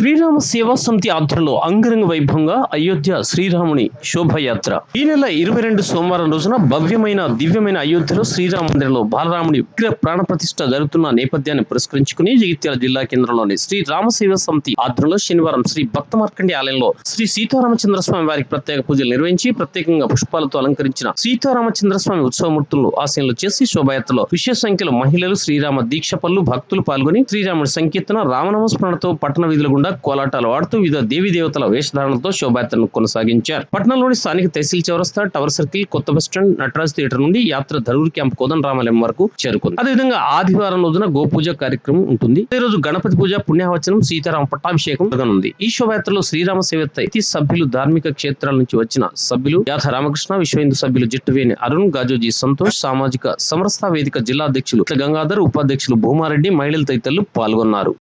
శ్రీరామ సేవా సమితి ఆధ్వర్యంలో అంగరంగ వైభవంగా అయోధ్య శ్రీరాముని శోభయాత్ర. ఈ నెల ఇరవై రెండు సోమవారం రోజున భవ్యమైన దివ్యమైన అయోధ్యలో శ్రీరామ మందిరంలో బాలరాముని విగ్రహ ప్రాణ ప్రతిష్ట జరుగుతున్న నేపథ్యాన్ని పురస్కరించుకుని జగిత్యాల జిల్లా కేంద్రంలోని శ్రీ రామ సేవా సమితి ఆధ్వర్యంలో శనివారం శ్రీ భక్త మార్కండి ఆలయంలో శ్రీ సీతారామచంద్ర స్వామి వారికి ప్రత్యేక పూజలు నిర్వహించి ప్రత్యేకంగా పుష్పాలతో అలంకరించిన సీతారామచంద్ర స్వామి ఉత్సవమూర్తులు ఆశయంలో చేసి శోభయాత్రలో విశేష సంఖ్యలో మహిళలు శ్రీరామ దీక్ష పనులు భక్తులు పాల్గొని శ్రీరాముడి సంకీర్తన రామనామస్మరణతో పట్టణ వీధుల గుండా కోలాటాలు ఆడుతూ వివిధ దేవీ దేవతల వేషధారణతో శోభాయాత్రను కొనసాగించారు. పట్టణంలోని స్థానిక తహసీల్ చౌరస్తా టవర్ సర్కిల్ కొత్త బస్ స్టాండ్ నటరాజ్ థియేటర్ నుండి యాత్ర ధరూర్ క్యాంప్ కోదం రామాలయం వరకు చేరుకుంది. అదేవిధంగా ఆదివారం రోజున గోపూజ కార్యక్రమం ఉంటుంది. ఈ రోజు గణపతి పూజ పుణ్యవచనం సీతారామ పట్టాభిషేకం జరగనుంది. ఈ శోభాయాత్రలో శ్రీరామ సేవత సభ్యులు ధార్మిక క్షేత్రాల నుంచి వచ్చిన సభ్యులు యాథ రామకృష్ణ విశ్వ హిందూ సభ్యులు జిట్టువేని అరుణ్ గాజోజీ సంతోష్ సామాజిక సమరస్థ వేదిక జిల్లా అధ్యక్షులు గంగాధర్ ఉపాధ్యక్షులు భూమారెడ్డి మహిళలు తదితరులు పాల్గొన్నారు.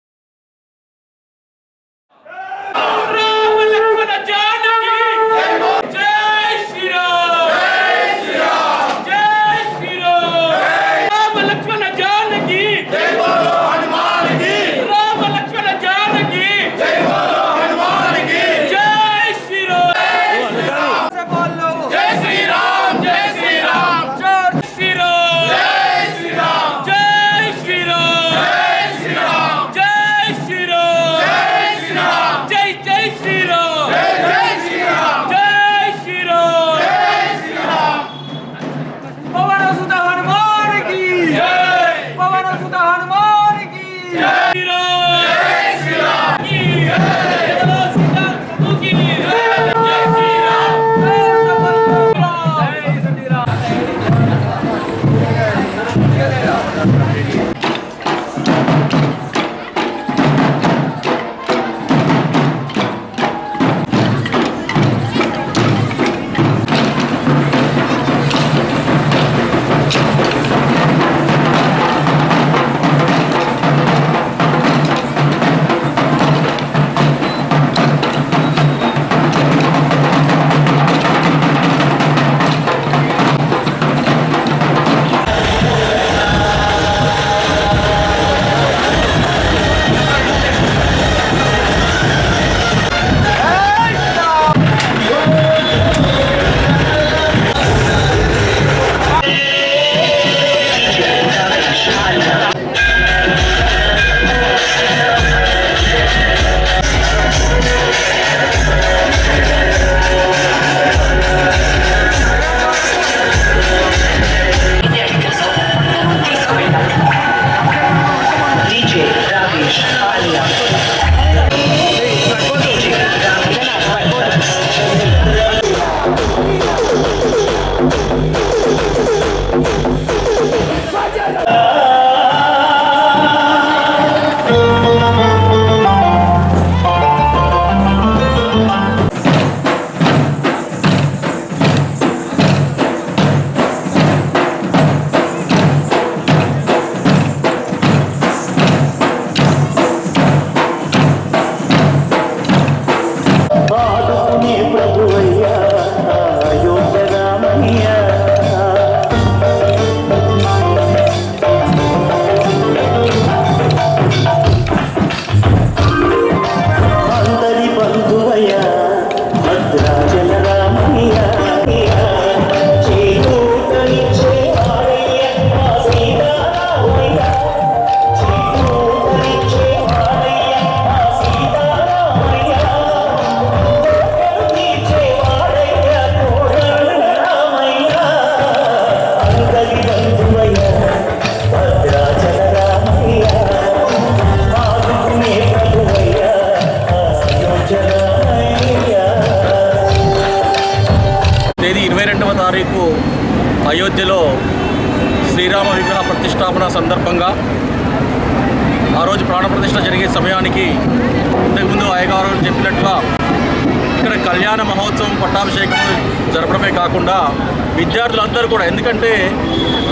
విద్యార్థులందరూ కూడా ఎందుకంటే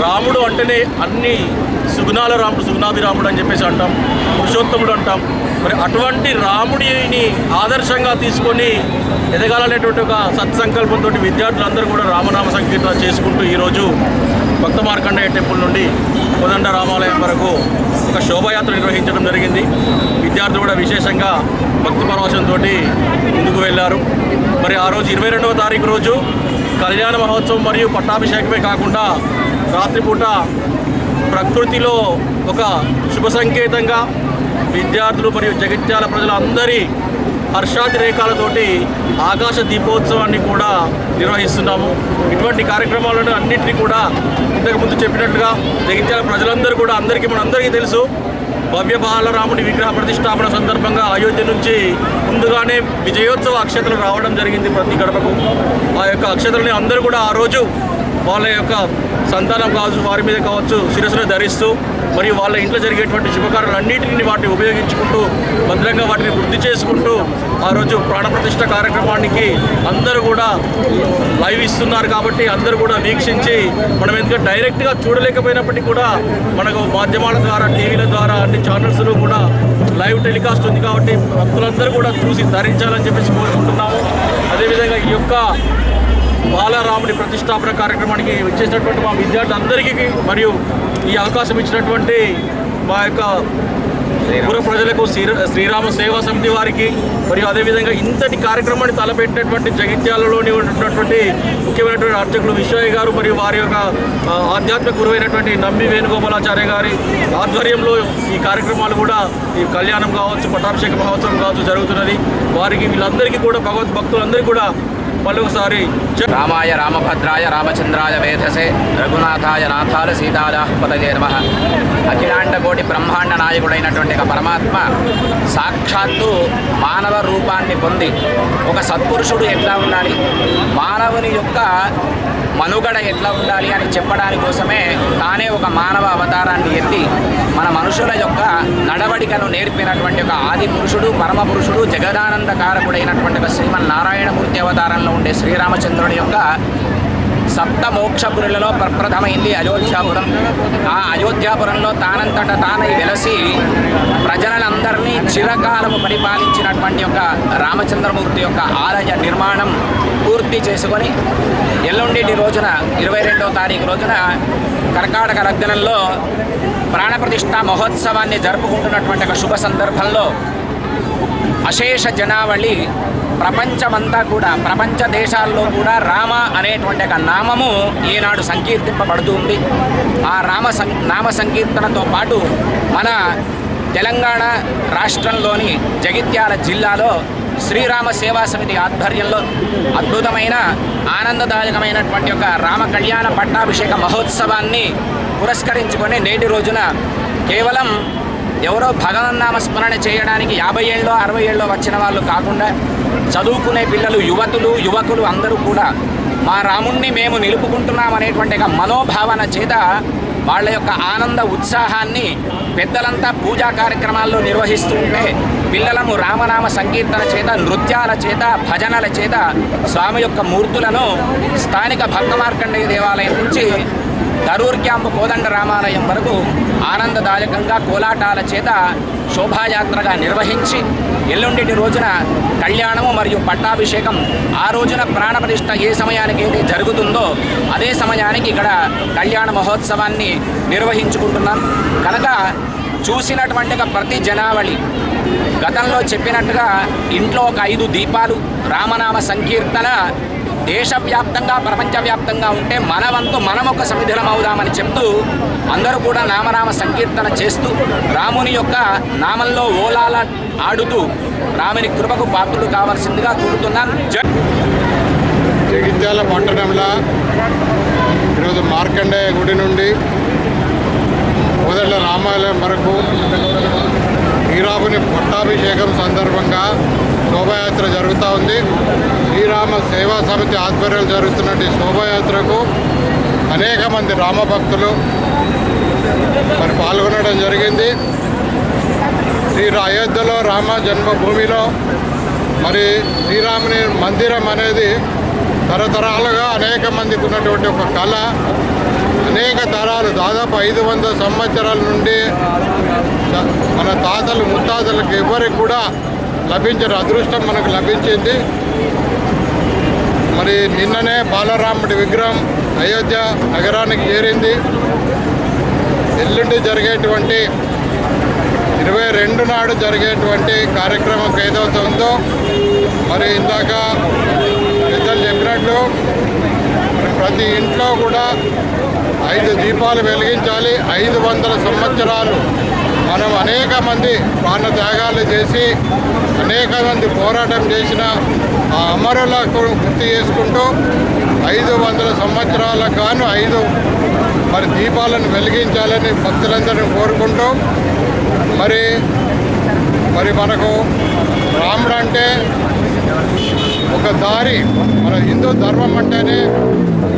రాముడు అంటేనే అన్ని సుగుణాల రాముడు సుగుణాది రాముడు అని చెప్పేసి అంటాం పురుషోత్తముడు అంటాం. మరి అటువంటి రాముడిని ఆదర్శంగా తీసుకొని ఎదగాలనేటువంటి ఒక సత్సంకల్పంతో విద్యార్థులందరూ కూడా రామనామ సంకీర్తన చేసుకుంటూ ఈరోజు భక్త మార్కండేయ టెంపుల్ నుండి కోదండ రామాలయం వరకు ఒక శోభాయాత్ర నిర్వహించడం జరిగింది. విద్యార్థులు కూడా విశేషంగా భక్తి పరవశంతో ముందుకు వెళ్ళారు. మరి ఆ రోజు ఇరవై రెండవ తారీఖు రోజు కళ్యాణ మహోత్సవం మరియు పట్టాభిషేకమే కాకుండా రాత్రిపూట ప్రకృతిలో ఒక శుభ సంకేతంగా విద్యార్థులు మరియు జగిత్యాల ప్రజలందరి హర్షాతిరేకాలతోటి ఆకాశ దీపోత్సవాన్ని కూడా నిర్వహిస్తున్నాము. ఇటువంటి కార్యక్రమాలను అన్నింటినీ కూడా ఇంతకుముందు చెప్పినట్టుగా జగిత్యాల ప్రజలందరూ కూడా అందరికీ మనందరికీ తెలుసు. భవ్య బాలరాముడి విగ్రహ ప్రతిష్టాపన సందర్భంగా అయోధ్య నుంచి ముందుగానే విజయోత్సవ అక్షతలు రావడం జరిగింది ప్రతి గడపకు. ఆ యొక్క అక్షతలని అందరూ కూడా ఆ రోజు వాళ్ళ యొక్క సంతానం కావచ్చు వారి మీద కావచ్చు శిరస్సును ధరిస్తూ మరియు వాళ్ళ ఇంట్లో జరిగేటువంటి శుభకార్యాలన్నింటినీ వాటిని ఉపయోగించుకుంటూ భద్రంగా వాటిని వృద్ధి చేసుకుంటూ ఆ రోజు ప్రాణప్రతిష్ట కార్యక్రమానికి అందరూ కూడా లైవ్ ఇస్తున్నారు కాబట్టి అందరూ కూడా వీక్షించి మనం ఎందుకంటే డైరెక్ట్గా చూడలేకపోయినప్పటికీ కూడా మనకు మాధ్యమాల ద్వారా టీవీల ద్వారా అన్ని ఛానల్స్లో కూడా లైవ్ టెలికాస్ట్ ఉంది కాబట్టి భక్తులందరూ కూడా చూసి ధరించాలని చెప్పేసి కోరుకుంటున్నాము. అదేవిధంగా ఈ యొక్క బాలరాముడి ప్రతిష్టాపన కార్యక్రమానికి వచ్చేసినటువంటి మా విద్యార్థులందరికీ మరియు ఈ అవకాశం ఇచ్చినటువంటి మా యొక్క పుర ప్రజలకు శ్రీర శ్రీరామ సేవా సమితి వారికి మరియు అదేవిధంగా ఇంతటి కార్యక్రమాన్ని తలపెట్టినటువంటి జగిత్యాలలోని ఉన్నటువంటి ముఖ్యమైనటువంటి అర్చకులు విశ్వయ్య గారు మరియు వారి యొక్క ఆధ్యాత్మిక గురువైనటువంటి నమ్మి వేణుగోపాలాచార్య గారి ఆధ్వర్యంలో ఈ కార్యక్రమాలు కూడా ఈ కళ్యాణం కావచ్చు పట్టాభిషేక మహోత్సవం కావచ్చు జరుగుతున్నది. వారికి వీళ్ళందరికీ కూడా భగవద్ భక్తులందరికీ కూడా మళ్ళీ రామాయ రామభద్రాయ రామచంద్రాయ వేధసే రఘునాథాయ నాథాల సీతాయ నమ. అఖిలాండ కోటి బ్రహ్మాండ నాయకుడైనటువంటి ఒక పరమాత్మ సాక్షాత్తు మానవ రూపాన్ని పొంది ఒక సత్పురుషుడు ఎట్లా ఉండాలి? మానవుని యొక్క మనుగడ ఎట్లా ఉండాలి అని చెప్పడానికి కోసమే తానే ఒక మానవ అవతారాన్ని ఎత్తి మన మనుషుల యొక్క నడవడికను నేర్పినటువంటి ఒక ఆది పురుషుడు పరమ పురుషుడు జగదానంద కారకుడైనటువంటి ఒక శ్రీమన్నారాయణమూర్తి అవతారంలో ఉండే శ్రీరామచంద్రుడి యొక్క సప్త మోక్షపురులలో ప్రప్రథమైంది అయోధ్యాపురం. ఆ అయోధ్యాపురంలో తానంతట తానై వెలసి ప్రజలందరినీ చిరకాలము పరిపాలించినటువంటి యొక్క రామచంద్రమూర్తి యొక్క ఆలయ నిర్మాణం పూర్తి చేసుకొని ఎల్లుండి రోజున ఇరవై రెండవ తారీఖు రోజున కర్కాటక లగ్నంలో ప్రాణప్రతిష్ఠ మహోత్సవాన్ని జరుపుకుంటున్నటువంటి ఒక శుభ సందర్భంలో అశేష జనావళి ప్రపంచమంతా కూడా ప్రపంచ దేశాల్లో కూడా రామ అనేటువంటి ఒక నామము ఈనాడు సంకీర్తింపబడుతుంది ఆ రామ సం నామ సంకీర్తనతో పాటు మన తెలంగాణ రాష్ట్రంలోని జగిత్యాల జిల్లాలో శ్రీరామ సేవా సమితి ఆధ్వర్యంలో అద్భుతమైన ఆనందదాయకమైనటువంటి ఒక రామ కళ్యాణ పట్టాభిషేక మహోత్సవాన్ని పురస్కరించుకొని నేటి రోజున కేవలం ఎవరో భగవన్నామ స్మరణ చేయడానికి యాభై ఏళ్ళలో అరవై ఏళ్ళలో వచ్చిన వాళ్ళు కాకుండా చదువుకునే పిల్లలు యువతులు యువకులు అందరూ కూడా మా రాముణ్ణి మేము నిలుపుకుంటున్నామనేటువంటి మనోభావన చేత వాళ్ళ యొక్క ఆనంద ఉత్సాహాన్ని పెద్దలంతా పూజా కార్యక్రమాల్లో నిర్వహిస్తూ ఉంటే పిల్లలను రామనామ సంకీర్తన చేత నృత్యాల చేత భజనల చేత స్వామి యొక్క మూర్తులను స్థానిక భక్త మార్కండేయ దేవాలయం నుంచి కరూర్ క్యాంపు కోదండ రామాలయం వరకు ఆనందదాయకంగా కోలాటాల చేత శోభాయాత్రగా నిర్వహించి ఎల్లుండి రోజున కళ్యాణము మరియు పట్టాభిషేకం ఆ రోజున ప్రాణప్రతిష్ఠ ఏ సమయానికి అయితే జరుగుతుందో అదే సమయానికి ఇక్కడ కళ్యాణ మహోత్సవాన్ని నిర్వహించుకుంటున్నాం. కనుక చూసినటువంటి ప్రతి జనావళి గతంలో చెప్పినట్టుగా ఇంట్లో ఒక ఐదు దీపాలు రామనామ సంకీర్తన దేశవ్యాప్తంగా ప్రపంచవ్యాప్తంగా ఉంటే మన వంతు మనం ఒక సమిధిలం అవుదామని చెప్తూ అందరూ కూడా నామనామ సంకీర్తన చేస్తూ రాముని యొక్క నామంలో ఓలాల ఆడుతూ రాముని కృపకు పాత్రుడు కావాల్సిందిగా కోరుతున్నాను జగిత్యాల పట్టణంలో ఈరోజు మార్కండేయ గుడి నుండి కోదండ రామాలయం వరకు శ్రీరాముని పట్టాభిషేకం సందర్భంగా శోభాయాత్ర జరుగుతూ ఉంది. శ్రీరామ సేవా సమితి ఆధ్వర్యంలో జరుగుతున్నటువంటి శోభాయాత్రకు అనేక మంది రామభక్తులు మరి పాల్గొనడం జరిగింది. శ్రీ అయోధ్యలో రామ జన్మభూమిలో మరి శ్రీరాముని మందిరం అనేది తరతరాలుగా అనేక మందికి ఉన్నటువంటి ఒక కళ. అనేక తరాలు దాదాపు ఐదు వందల సంవత్సరాల నుండి మన తాతలు ముత్తాతలకు ఎవరికి కూడా లభించిన అదృష్టం మనకు లభించింది. మరి నిన్ననే బాలరాముడి విగ్రహం అయోధ్య నగరానికి చేరింది. ఎల్లుండి జరిగేటువంటి ఇరవై రెండు నాడు జరిగేటువంటి కార్యక్రమం ఏదైతే ఉందో మరి ఇందాక పెద్దలు చెప్పినట్లు ప్రతి ఇంట్లో కూడా ఐదు దీపాలు వెలిగించాలి. ఐదు వందల సంవత్సరాలు మనం అనేక మంది ప్రాణ త్యాగాలు చేసి అనేక మంది పోరాటం చేసిన ఆ అమరులకు గుర్తు చేసుకుంటూ ఐదు వందల సంవత్సరాల కాను ఐదు మరి దీపాలను వెలిగించాలని భక్తులందరినీ కోరుకుంటూ మరి మరి మనకు రాముడు అంటే ఒక దారి మన హిందూ ధర్మం అంటేనే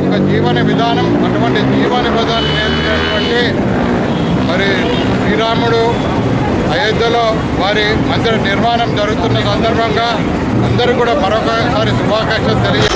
ఒక జీవన విధానం అటువంటి జీవన విధానం నేర్పినటువంటి మరి శ్రీరాముడు అయోధ్యలో వారి మందిర నిర్మాణం జరుగుతున్న సందర్భంగా అందరూ కూడా మరొకసారి శుభాకాంక్షలు తెలియ